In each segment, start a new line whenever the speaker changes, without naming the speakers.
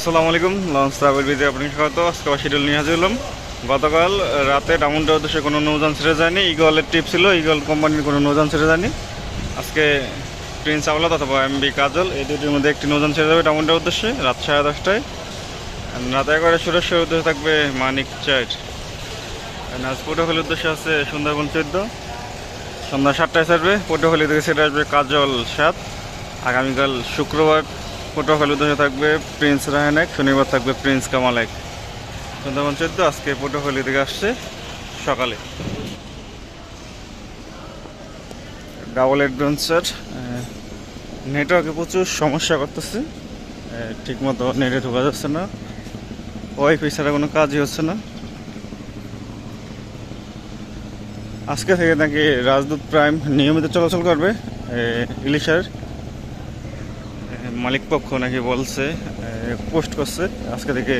আসসালামু আলাইকুম launch travel বিদে আপনাকে স্বাগত। আজকে শিডিউল নিয়ে হাজির হলাম। গতকাল রাতে ডামুন্ডার উদ্দেশ্যে কোনো নৌজান ছেড়ে যায়নি। ইগলের ট্রিপ ছিল ইগল কোম্পানির কোনো নৌযান ছেড়ে যায়নি। আজকে প্রিন্স আওলাদ অথবা এমবি কাজল এই দুটির মধ্যে একটি নৌযান ছেড়ে যাবে ডামুন্ডার উদ্দেশ্যে রাত সাড়ে দশটায়। রাত এগারোটা সুরেশ্বর উদ্দেশ্যে থাকবে মানিক চাইট আজ পটুয়াখালীর উদ্দেশ্যে আছে সুন্দরবন চোদ্দ। সন্ধ্যা সাতটায় ছাড়বে, পটুয়াখালী থেকে সেটা আসবে কাজল সাত। আগামীকাল শুক্রবার পটুয়াখালী উদ্দেশ্যে থাকবে প্রিন্স রাহান এক শনিবার থাকবে প্রিন্স কামাল এক সুন্দরবন চোদ্দ আজকে পটুয়াখালী থেকে আসছে সকালে। ডাবল অ্যাডভেঞ্চার নেটওয়ার্কে প্রচুর সমস্যা করতেছে। ঠিক মতো নেটে ঢোকা যাচ্ছে না। ওয়াইফাই ছাড়া কোনো কাজই হচ্ছে না। আজকে থেকে নাকি রাজদূত প্রাইম নিয়মিত চলাচল করবে ইলিশার। এ, মালিক পক্ষ নাকি বলছে পোস্ট করছে আজকে থেকে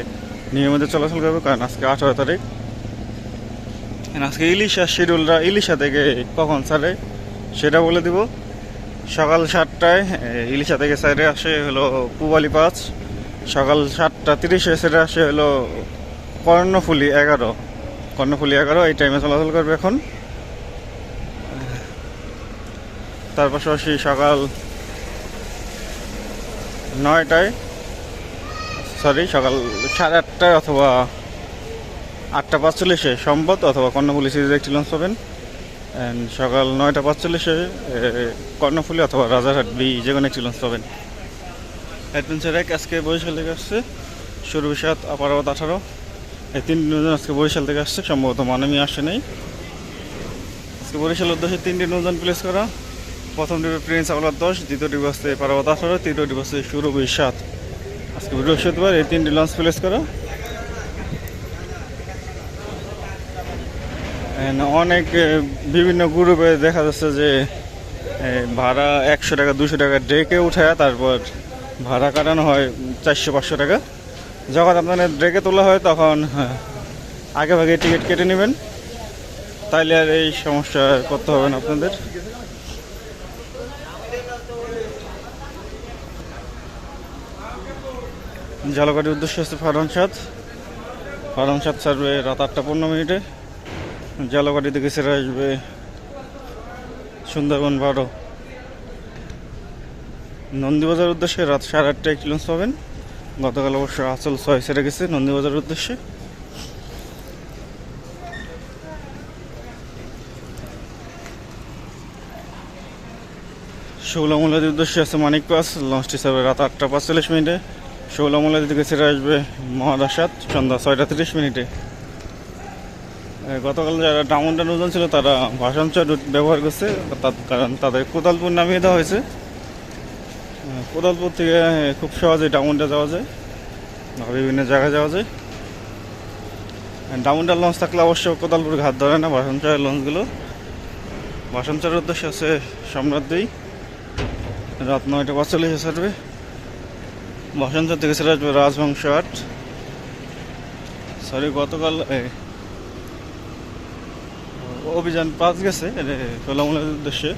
নিয়মিত চলাচল করবে কারণ আজকে আঠারো তারিখ। আজকে ইলিশা শিডিউলটা ইলিশা থেকে কখন ছাড়ে সেটা বলে দিব। সকাল সাতটায় ইলিশা থেকে সাইডে আসে হলো পুবালি পাঁচ। সকাল সাতটা তিরিশে সেটা আসে হলো কর্ণফুলি এগারো। কর্ণফুলি এগারো এই টাইমে চলাচল করবে এখন। তার পাশাপাশি সকাল নয়টায় সরি সকাল সাড়ে আটটায় অথবা আটটা পাঁচচল্লিশে সম্পদ অথবা কর্ণফুলি সিরিজে একটি লঞ্চ পাবেন। অ্যান্ড সকাল নয়টা পাঁচচল্লিশে কর্ণফুলি অথবা রাজারহাট বি, যে কোনো একটি লঞ্চ পাবেন। অ্যাডভেঞ্চার এক, আজকে বরিশাল থেকে আসছে। সুরবিসাত আপারাবাদ আঠারো। এই তিন নৌজন আজকে বরিশাল থেকে আসছে, সম্ভবত মানবী আসে নেই। আজকে বরিশাল উদ্দেশ্যে তিনটি নৌযান প্লেস করা। প্রথম ডিবে প্রিন্স আওলাদ দশ দ্বিতীয় ডিবে আসছে পারাবাদ আঠারো তৃতীয় ডিবে আসছে সুরবি সাত আজকে বৃহস্পতিবার এই তিনটি লঞ্চ প্লেস করা। অনেক বিভিন্ন গ্রুপে দেখা যাচ্ছে যে ভাড়া একশো টাকা দুশো টাকা ড্রেকে উঠায় তারপর ভাড়া কাটানো হয় চারশো পাঁচশো টাকা। যখন আপনাদের ড্রেকে তোলা হয় তখন হ্যাঁ, আগে ভাগে টিকিট কেটে নেবেন। তাইলে আর এই সমস্যা করতে হবে না আপনাদের। ঝালকাঠির উদ্দেশ্য হচ্ছে ফারহান সাদ। ফারহান সাদ ছাড়বে রাত আটটা পনেরো মিনিটে। ঝালকাঠি থেকে ছেড়ে আসবে সুন্দরবন বারো। নন্দীবাজার উদ্দেশ্যে রাত সাড়ে আটটায় একটি লঞ্চ পাবেন। গতকাল অবশ্য আসল ছয় ছেড়ে গেছে নন্দীবাজার উদ্দেশ্যে। ষোলামুলাদির উদ্দেশ্যে আছে মানিক পাস। লঞ্চটি ছাড়বে রাত আটটা পাঁচচল্লিশ মিনিটে। ষোলামুলাদি থেকে ছেড়ে আসবে মহারাসাত সন্ধ্যা ছয়টা তিরিশ মিনিটে। গতকাল যারা ডামন্ডা নৌজন ছিল, তারা ভাষাঞ্চল রুট ব্যবহার করছে, তার- কারণ তাদের কোদালপুর নামিয়ে দেওয়া হয়েছে। কোদালপুর থেকে খুব সহজে ডামন্ডা যাওয়া যায়, বা বিভিন্ন জায়গায় যাওয়া যায়। ডামন্ডার লঞ্চ থাকলে অবশ্য কোদালপুর ঘাট ধরে না ভাষাঞ্চলের লঞ্চগুলো। ভাষাঞ্চলের উদ্দেশ্যে আছে সম্রাট দুই। রাত নয়টা পাঁচচল্লিশে ছাড়বে। বসন্ত থেকে আসবে রাজবংশ আট। সরি গতকাল অভিযান পাঁচ গেছে সোলামুলের উদ্দেশ্যে।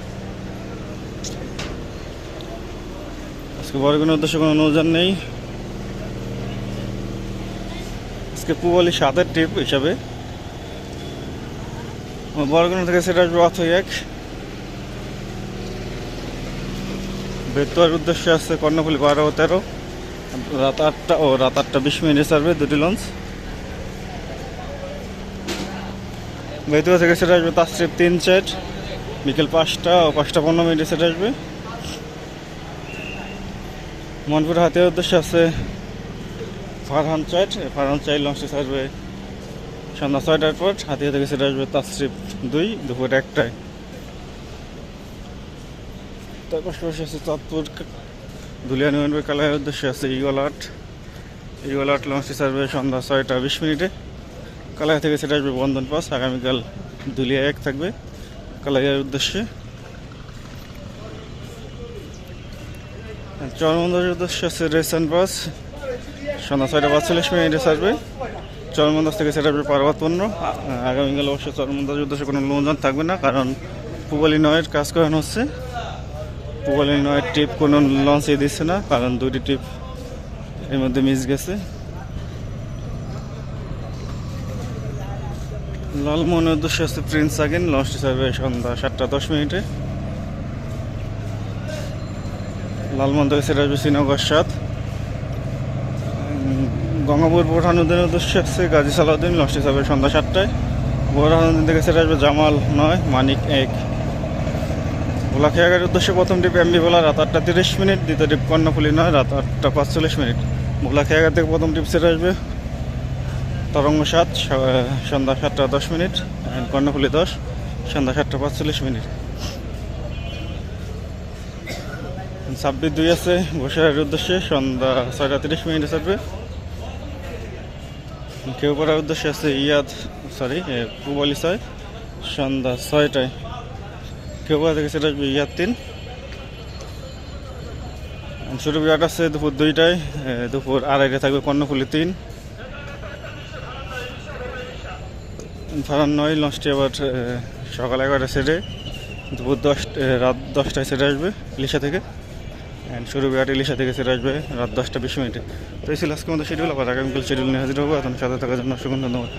আজকে বরগুনের উদ্দেশ্যে কোনো নৌযান নেই। আজকে পুবালি সাতের ট্রিপ হিসাবে। বরগুনা থেকে সেটা আসবে অথই এক। বেতুয়ার উদ্দেশ্যে আছে কর্ণফুলি বারো তেরো। রাত আটটা, ও, রাত আটটা বিশ মিনিটে ছাড়বে দুটি লঞ্চ। বেতুয়া থেকে সেটা আসবে তার স্ট্রিপ তিন চার বিকেল পাঁচটা ও পাঁচটা পনেরো মিনিটে সেটা আসবে। মনপুর হাতের উদ্দেশ্যে আছে ফারহান চাইট ফারহান চাইট লঞ্চটি ছাড়বে সন্ধ্যা ছয়টার পর হাতিয়া থেকে সেটা আসবে তার স্ট্রিপ দুই, দুপুর একটায়। তার পাশাপাশি আছে চাঁদপুর দুলিয়া নিউনবে কালারের উদ্দেশ্যে আছে ইগল আট ইগল আট লঞ্চটি ছাড়বে সন্ধ্যা ছয়টা বিশ মিনিটে। কালাইয়া থেকে সেটা আসবে বন্ধন পাস। আগামীকাল দুলিয়া এক থাকবে কালাইয়ার উদ্দেশ্যে। চরমন্দার উদ্দেশ্যে আছে রেসান পাস সন্ধ্যা ছয়টা পাঁচচল্লিশ মিনিটে ছাড়বে চরমন্দাজ থেকে সেটা আসবে পার্বত পণ্য। আগামীকাল অবশ্যই চরমন্দাজের উদ্দেশ্যে কোনো লোনজন থাকবে না, কারণ পুবালি নয়ের কাজ করানো হচ্ছে। পুবালি নয় ট্রিপ কোনো লঞ্চে দিচ্ছে না, কারণ দুটি ট্রিপ এর মধ্যে মিস গেছে। লালমোহনের উদ্দেশ্যে আছে প্রিন্স আগেন লঞ্চটি ছাড়বে সন্ধ্যা সাতটা দশ মিনিটে। লালমোহন থেকে সেটা আসবে শ্রীনগর সাত। গঙ্গাপুর বোরহানুদ্দিনের উদ্দেশ্যে আছে গাজী সালাউদ্দিন লঞ্চটি ছাড়বে সন্ধ্যা সাতটায়। বোরহানুদ্দিন থেকে সেটা আসবে জামাল নয়, মানিক এক। ভোলাখিয়াগার উদ্দেশ্যে প্রথম ট্রিপ এমবি ভোলা, রাত আটটা তিরিশ মিনিট। দ্বিতীয় ট্রিপ কর্ণফুলি নয়, রাত আটটা পাঁচচল্লিশ মিনিট। ভোলাখিয়াগার থেকে প্রথম ট্রিপ সেরে আসবে তরঙ্গ সাত সন্ধ্যা সাতটা দশ মিনিট কর্ণফুলি দশ, সন্ধ্যা সাতটা পাঁচচল্লিশ মিনিট। ছাব্বিশ দুই আছে বসিরহাটের উদ্দেশ্যে, সন্ধ্যা ছয়টা তিরিশ মিনিটে ছাড়বে। কেউ পড়ার উদ্দেশ্যে আছে ইয়াদ সরি পুবালি ছয়, সন্ধ্যা ছয়টায় কেউ থেকে সেটা ইয়াদ তিন? ছোটো বিরাট আছে দুপুর দুইটায় দুপুর আড়াইটায় থাকবে কর্ণফুলি তিন। ফারান নয়, লঞ্চটি আবার সকাল এগারোটা সেটে, দুপুর দশ রাত দশটায় সেটে আসবে ইলিশা থেকে। অ্যান্ড শুরু বিরাট ইলিশা থেকে সেটে আসবে রাত দশটা বিশ মিনিটে। তো এই ছিল আজকে আমাদের শিডিউল আবার আগামীকাল শিডিউল নিয়ে হাজির হব। এখন সাথে থাকার জন্য অসংখ্য ধন্যবাদ।